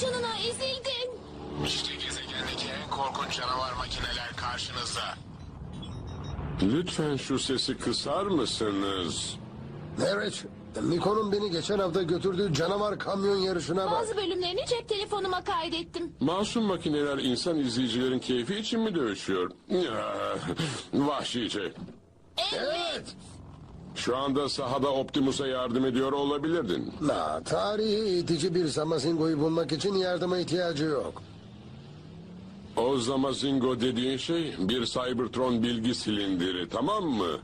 canına ezildin. İşte gezegendeki en korkunç canavar makineler karşınızda. Lütfen şu sesi kısar mısınız? Evet. Miko'nun beni geçen hafta götürdüğü canavar kamyon yarışına bak. Bazı bölümlerini cep telefonuma kaydettim. Masum makineler insan izleyicilerin keyfi için mi dövüşüyor? Ya, vahşice. Evet. Şu anda sahada Optimus'a yardım ediyor olabilirdin. Na, tarihi itici bir Zamazingo'yu bulmak için yardıma ihtiyacı yok. O Zamazingo dediğin şey bir Cybertron bilgi silindiri tamam mı?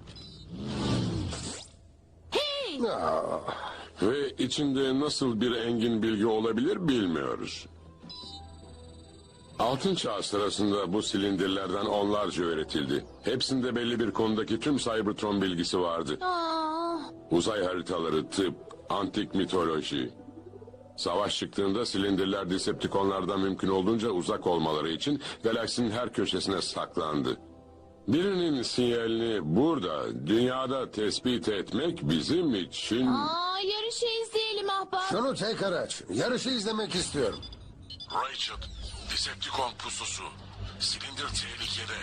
Hey! Aa, Ve içinde nasıl bir engin bilgi olabilir bilmiyoruz. Altın çağ sırasında bu silindirlerden onlarca üretildi. Hepsinde belli bir konudaki tüm Cybertron bilgisi vardı. Aa, Uzay haritaları, tıp, antik mitoloji. Savaş çıktığında silindirler Decepticonlardan mümkün olduğunca uzak olmaları için galaksinin her köşesine saklandı. Birinin sinyalini burada, dünyada tespit etmek bizim için... aa, yarışı izleyelim ahbap. şunu tekrar aç. Yarışı izlemek istiyorum. Rachel, Decepticon pususu. Silindir tehlikede.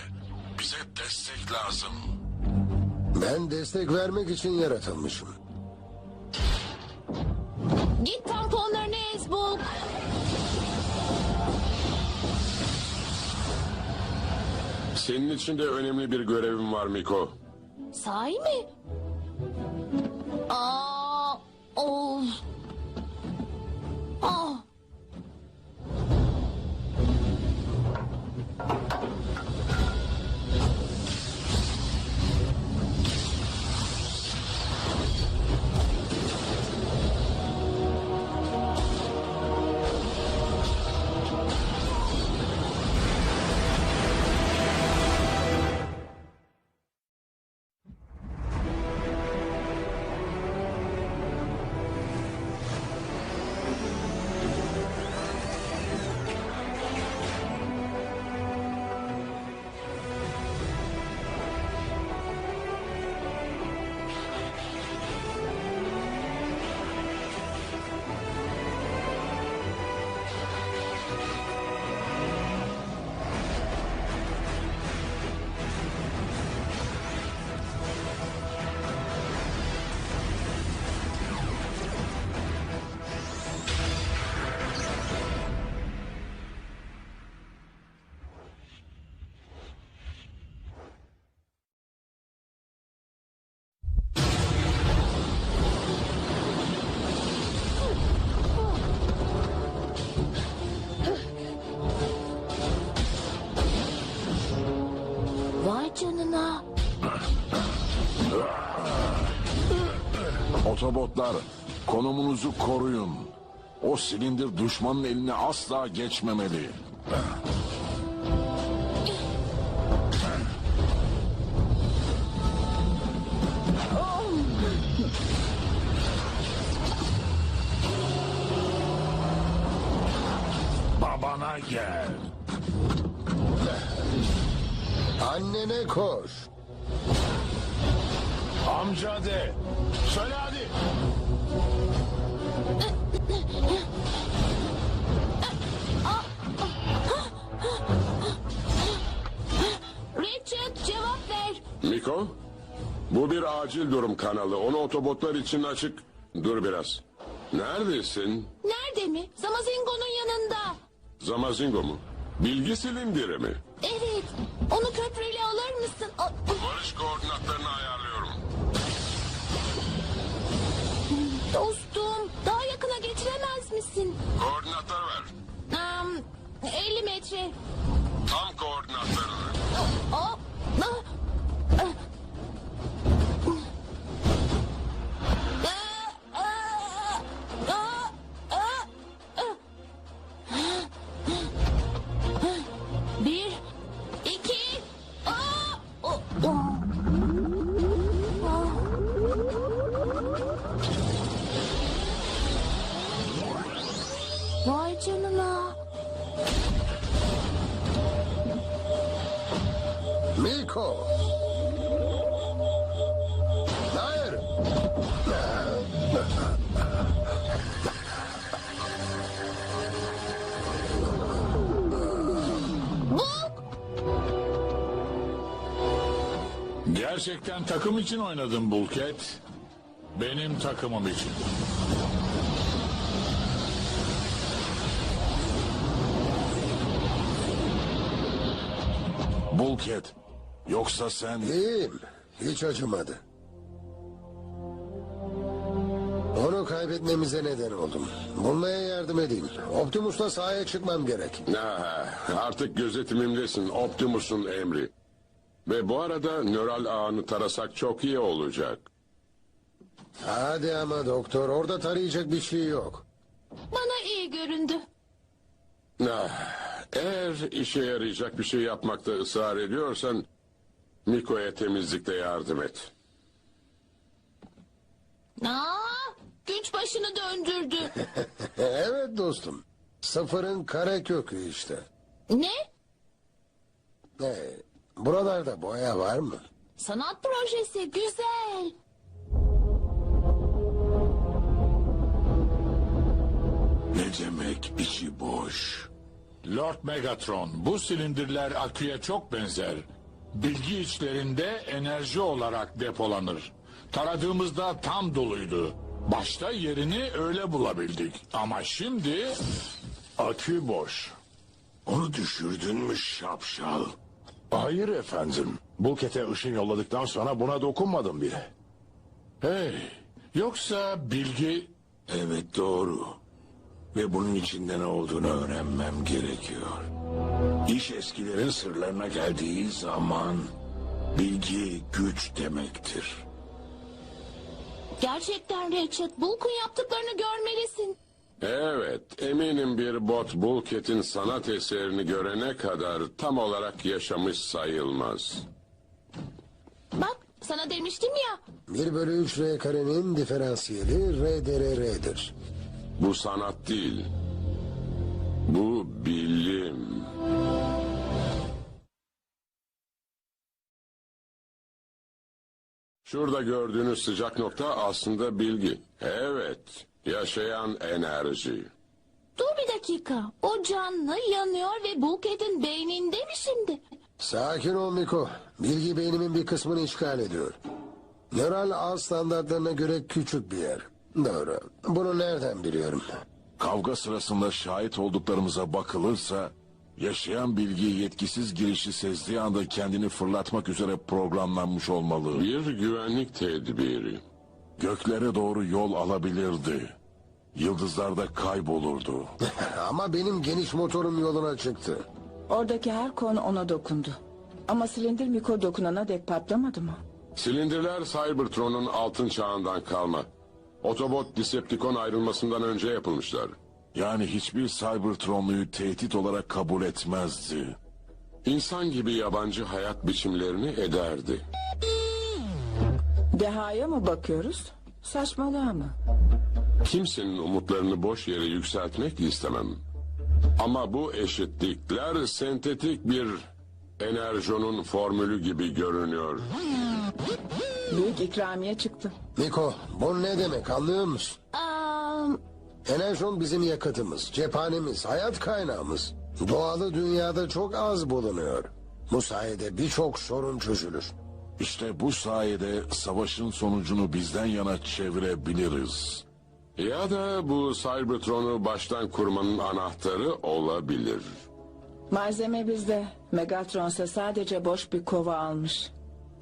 Bize destek lazım. Ben destek vermek için yaratılmışım. Git tamponlarını ez Bulk. Senin için de önemli bir görevim var Miko. Sahi mi? Aa, of. Ah. Otobotlar konumunuzu koruyun. O silindir düşmanın eline asla geçmemeli. Babana gel. Annene koş. Amca de. Söyle. Richard cevap ver. Miko, bu bir acil durum kanalı. Onu otobotlar için açık. Dur biraz. Neredesin? Nerede mi? Zamazingo'nun yanında. Zamazingo mu? Bilgi silindiri mi? Evet. Onu köprüyle alır mısın? A- Varış koordinatlarını ayarlıyorum. Koordinatlar ver. Am, 50 metre. Tam koordinatlarını. Aa, aa, aa. Marco. Hayır. Gerçekten takım için oynadın Bulket. Benim takımım için. Bulket, Yoksa sen... İyiyim. Hiç acımadı. Onu kaybetmemize neden oldum. Bulmaya yardım edeyim. Optimus'la sahaya çıkmam gerek. Ah, artık gözetimimdesin Optimus'un emri. Ve bu arada nöral ağını tarasak çok iyi olacak. Hadi ama doktor orada tarayacak bir şey yok. Bana iyi göründü. Ah, eğer işe yarayacak bir şey yapmakta ısrar ediyorsan... Miko'ya temizlikte yardım et. Aa, güç başını döndürdü. evet dostum. Sıfırın kare kökü işte. ne? Ee, buralarda boya var mı? Sanat projesi güzel. Ne demek içi boş? Lord Megatron, bu silindirler aküye çok benzer. Bilgi içlerinde enerji olarak depolanır. Taradığımızda tam doluydu. Başta yerini öyle bulabildik. Ama şimdi... Akü boş. Onu düşürdün mü şapşal? Hayır efendim. Bulket'e ışın yolladıktan sonra buna dokunmadım bile. Hey, yoksa bilgi... Evet doğru. Ve bunun içinde ne olduğunu öğrenmem gerekiyor. İş eskilerin sırlarına geldiği zaman bilgi güç demektir. Gerçekten Richard, Bulk'un yaptıklarını görmelisin. Evet, eminim bir bot Bulket'in sanat eserini görene kadar tam olarak yaşamış sayılmaz. Bak, sana demiştim ya. 1 bölü 3 R karenin diferansiyeli R dere R'dir. Bu sanat değil. Bu bilim. Şurada gördüğünüz sıcak nokta aslında bilgi. Evet, yaşayan enerji. Dur bir dakika. O canlı yanıyor ve Bulkhead'in beyninde mi şimdi? Sakin ol Miko. Bilgi beynimin bir kısmını işgal ediyor. Nöral ağ standartlarına göre küçük bir yer. Doğru. Bunu nereden biliyorum? Kavga sırasında şahit olduklarımıza bakılırsa yaşayan bilgi yetkisiz girişi sezdiği anda kendini fırlatmak üzere programlanmış olmalı. Bir güvenlik tedbiri. Göklere doğru yol alabilirdi. Yıldızlarda kaybolurdu. Ama benim geniş motorum yoluna çıktı. Oradaki her konu ona dokundu. Ama silindir Miko dokunana dek patlamadı mı? Silindirler Cybertron'un altın çağından kalma. Otobot Decepticon ayrılmasından önce yapılmışlar. Yani hiçbir Cybertronluyu tehdit olarak kabul etmezdi. İnsan gibi yabancı hayat biçimlerini ederdi. Dehaya mı bakıyoruz? Saçmalığa mı? Kimsenin umutlarını boş yere yükseltmek istemem. Ama bu eşitlikler sentetik bir enerjonun formülü gibi görünüyor. Büyük ikramiye çıktı. Miko, bu ne demek anlıyor musun? Aa, Enerjon bizim yakıtımız, cephanemiz, hayat kaynağımız. Doğalı dünyada çok az bulunuyor. Bu sayede birçok sorun çözülür. İşte bu sayede savaşın sonucunu bizden yana çevirebiliriz. Ya da bu Cybertron'u baştan kurmanın anahtarı olabilir. Malzeme bizde. Megatron ise sadece boş bir kova almış.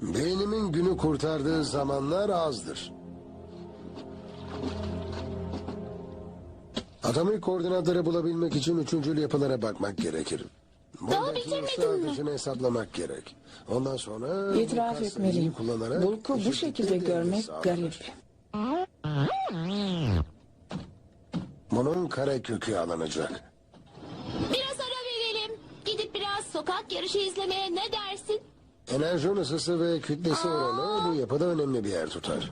Beynimin günü kurtardığı zamanlar azdır. Atomik koordinatları bulabilmek için üçüncül yapılara bakmak gerekir. Buradaki bitirmedin mi? sadece hesaplamak gerek. Ondan sonra... İtiraf etmeliyim. kullanarak Bulku bu şekilde görmek garip. Bunun kare kökü alınacak. biraz ara verelim. Gidip biraz sokak yarışı izlemeye ne dersin? Enerjon ısısı ve kütlesi oranı bu yapıda önemli bir yer tutar.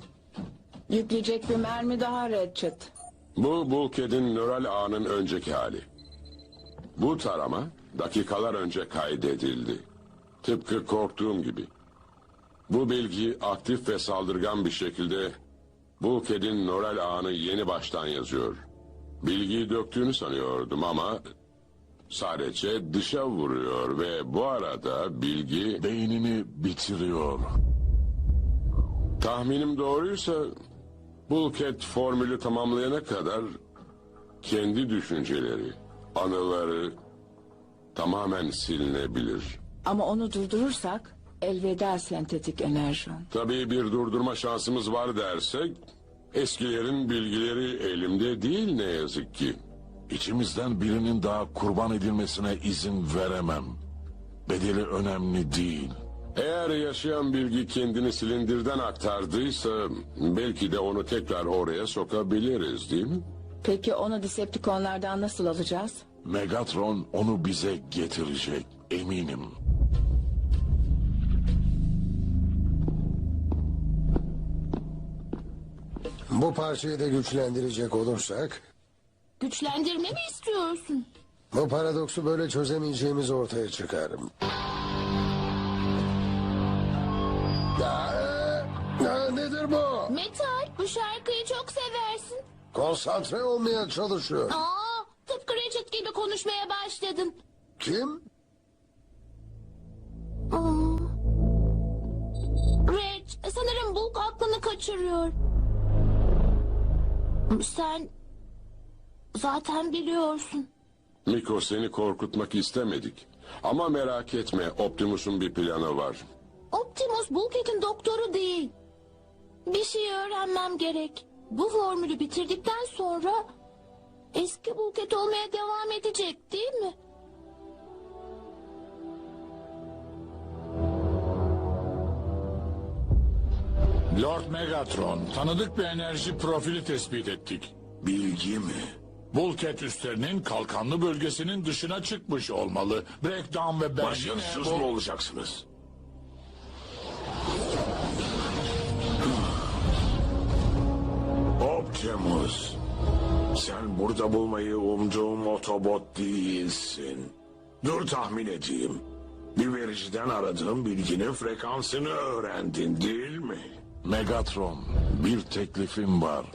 Yükleyecek bir mermi daha Ratchet. Bu Bulkhead'in nöral ağının önceki hali. Bu tarama dakikalar önce kaydedildi. Tıpkı korktuğum gibi. Bu bilgi aktif ve saldırgan bir şekilde Bulkhead'in nöral ağını yeni baştan yazıyor. Bilgiyi döktüğünü sanıyordum ama sadece dışa vuruyor ve bu arada bilgi Beynini bitiriyor. Tahminim doğruysa Bulkhead formülü tamamlayana kadar kendi düşünceleri, anıları tamamen silinebilir. Ama onu durdurursak elveda sentetik enerjon. Tabii bir durdurma şansımız var dersek eskilerin bilgileri elimde değil ne yazık ki. İçimizden birinin daha kurban edilmesine izin veremem. Bedeli önemli değil. Eğer yaşayan bilgi kendini silindirden aktardıysa belki de onu tekrar oraya sokabiliriz değil mi? Peki onu Decepticonlardan nasıl alacağız? Megatron onu bize getirecek eminim. Bu parçayı da güçlendirecek olursak Güçlendirme mi istiyorsun? bu paradoksu böyle çözemeyeceğimiz ortaya çıkar. Ya, ya nedir bu? Metal, bu şarkıyı çok seversin. Konsantre olmaya çalışıyor. Aa, tıpkı Ratchet gibi konuşmaya başladın. Kim? Aa. Reg, sanırım Bulk aklını kaçırıyor. Sen zaten biliyorsun. Miko seni korkutmak istemedik. Ama merak etme Optimus'un bir planı var. Optimus Bulkhead'in doktoru değil. Bir şey öğrenmem gerek. Bu formülü bitirdikten sonra eski Bulkhead olmaya devam edecek değil mi? Lord Megatron, tanıdık bir enerji profili tespit ettik. Bilgi mi? Bulket üstlerinin kalkanlı bölgesinin dışına çıkmış olmalı. Breakdown ve ben Başarısız mı olacaksınız? Optimus. Sen burada bulmayı umduğum otobot değilsin. Dur tahmin edeyim. Bir vericiden aradığım bilginin frekansını öğrendin değil mi? Megatron, bir teklifim var.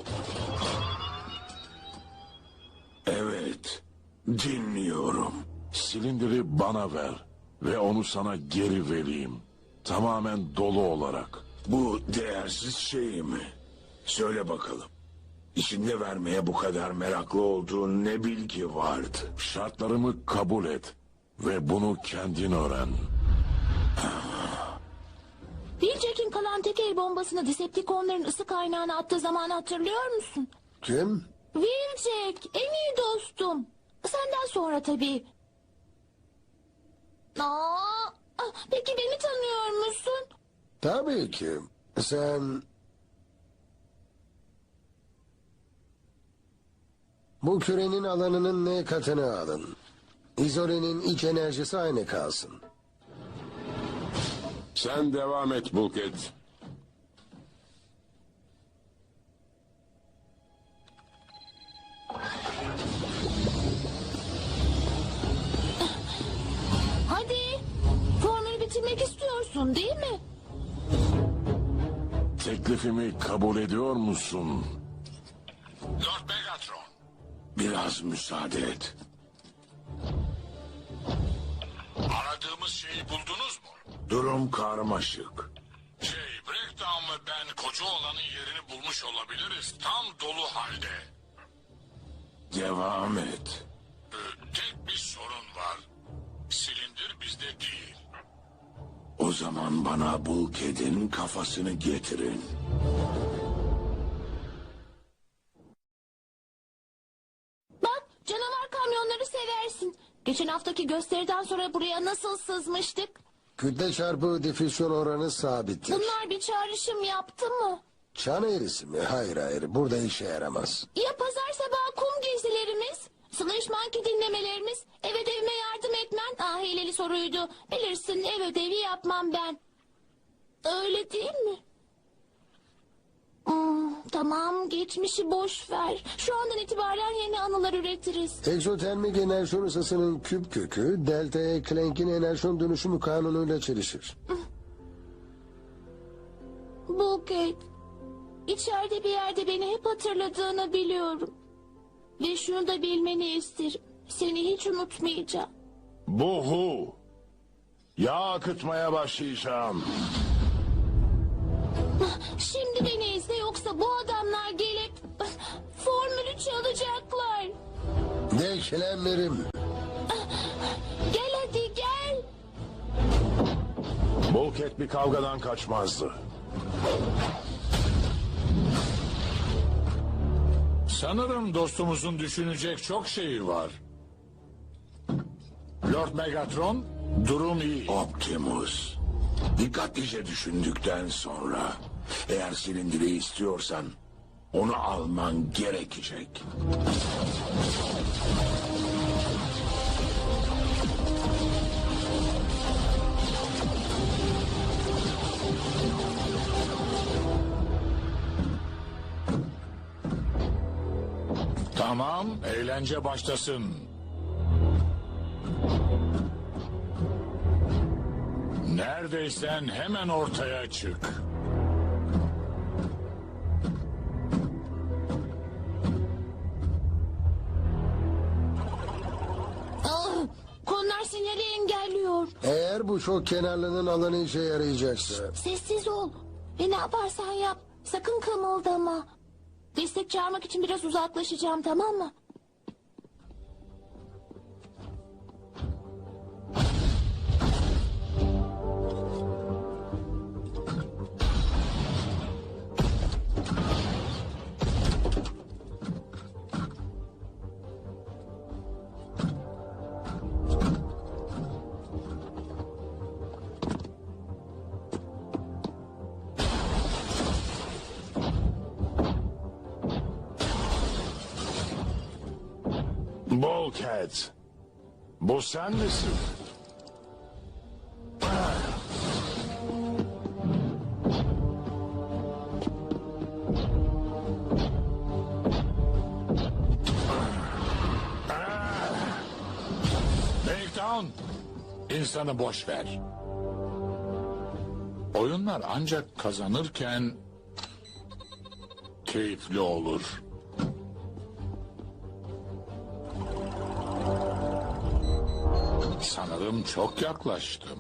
Evet. Dinliyorum. Silindiri bana ver ve onu sana geri vereyim. Tamamen dolu olarak. Bu değersiz şey mi? Söyle bakalım. İçinde vermeye bu kadar meraklı olduğun ne bilgi vardı? Şartlarımı kabul et ve bunu kendin öğren. Wheeljack'in kalan tek el bombasını Decepticonların ısı kaynağına attığı zamanı hatırlıyor musun? Kim? Wheeljack, en iyi sonra tabii. Aa, ah, peki beni tanıyor musun? Tabii ki. Sen... Bu kürenin alanının ne katını alın. İzolenin iç enerjisi aynı kalsın. Sen devam et Bulkhead. Bitirmek istiyorsun değil mi? Teklifimi kabul ediyor musun? Lord Megatron, Biraz müsaade et. aradığımız şeyi buldunuz mu? Durum karmaşık. Şey, Breakdown ve ben koca olanın yerini bulmuş olabiliriz. Tam dolu halde. Devam et. Ee, tek bir sorun var. Silindir bizde değil. O zaman bana Bulkhead'in kafasını getirin. Bak canavar kamyonları seversin. Geçen haftaki gösteriden sonra buraya nasıl sızmıştık? Kütle çarpı difüzyon oranı sabittir. Bunlar bir çağrışım yaptı mı? Çan eğrisi mi? Hayır hayır. Burada işe yaramaz. Ya pazar sabahı kum gezilerimiz? Slash Monkey dinlemelerimiz? Ev ödevime yardım etmen? Ah hileli soruydu. Bilirsin ev ödevi yapmam ben. Öyle değil mi? Hmm, tamam geçmişi boş ver. Şu andan itibaren yeni anılar üretiriz. Egzotermik enerjon ısısının küp kökü delta E Planck'in enerjon dönüşümü kanunuyla çelişir. Bulkhead. İçeride bir yerde beni hep hatırladığını biliyorum. Ve şunu da bilmeni isterim. Seni hiç unutmayacağım. Buhu. Yağ akıtmaya başlayacağım. Şimdi beni izle yoksa bu adamlar gelip formülü çalacaklar. Deklenmerim. Gel hadi gel. Bulket bir kavgadan kaçmazdı. Sanırım dostumuzun düşünecek çok şeyi var. Lord Megatron, durum iyi. Optimus. Dikkatlice düşündükten sonra eğer silindiri istiyorsan onu alman gerekecek. Tamam, eğlence başlasın. Neredeysen hemen ortaya çık. Ah, konular sinyali engelliyor. Eğer bu şok kenarlının alanı işe yarayacaksa. Sessiz ol. Ve ne yaparsan yap. Sakın kımıldama. Destek çağırmak için biraz uzaklaşacağım tamam mı? Bu sen misin? Breakdown, insanı boş ver. Oyunlar ancak kazanırken keyifli olur. Sanırım çok yaklaştım.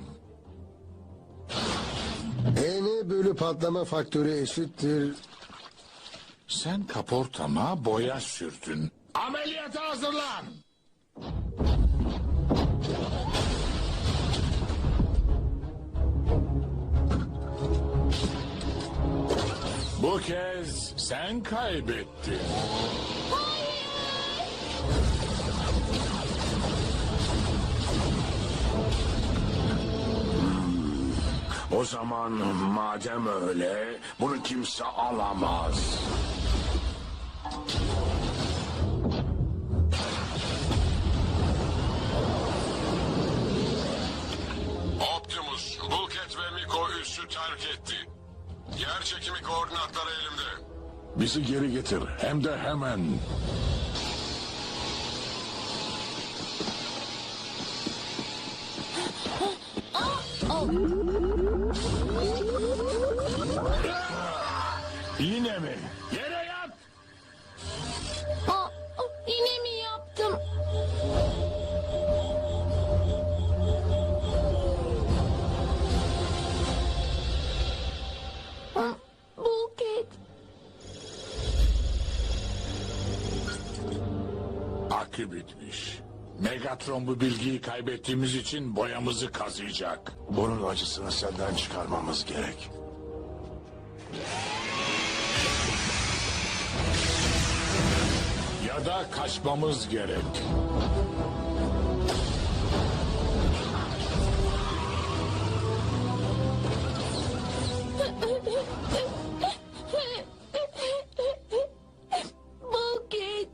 Eni bölü patlama faktörü eşittir. Sen kaportama boya sürdün. Ameliyata hazırlan. Bu kez sen kaybettin. O zaman madem öyle bunu kimse alamaz. Optimus, Bulket ve Miko üssü terk etti. Yer çekimi koordinatları elimde. Bizi geri getir. Hem de hemen. Yine mi? Yere yat. Aa, yine mi yaptım? Ah, Bulket. Akü bitmiş. Megatron bu bilgiyi kaybettiğimiz için boyamızı kazıyacak. Bunun acısını senden çıkarmamız gerek. Kaçmamız gerek. Bulket.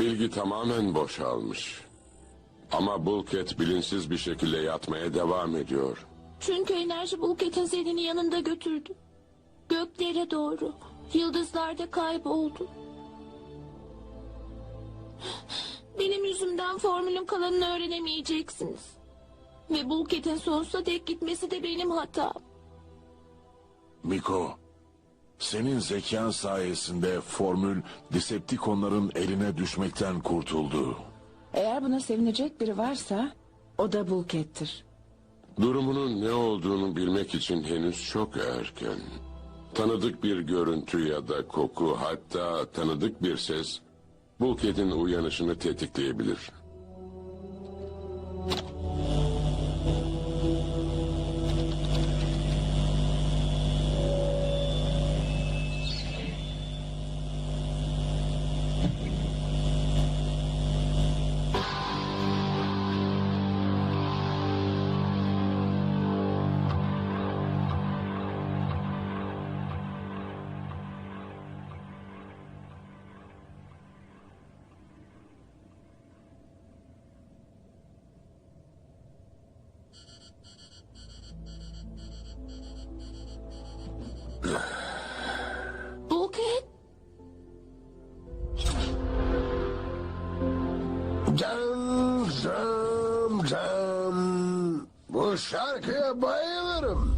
Bilgi tamamen boşalmış. Ama Bulket bilinçsiz bir şekilde yatmaya devam ediyor. Çünkü enerji Bulket hazinini yanında götürdü. Göklere doğru. Yıldızlarda kayboldu. Benim yüzümden formülün kalanını öğrenemeyeceksiniz. Ve Bulket'in sonsuza dek gitmesi de benim hatam. Miko, Senin zekan sayesinde formül Decepticonların eline düşmekten kurtuldu. Eğer buna sevinecek biri varsa o da Bulket'tir. Durumunun ne olduğunu bilmek için henüz çok erken. Tanıdık bir görüntü ya da koku hatta tanıdık bir ses Bulkhead'in uyanışını tetikleyebilir. Cam cam. Bu şarkıya bayılırım.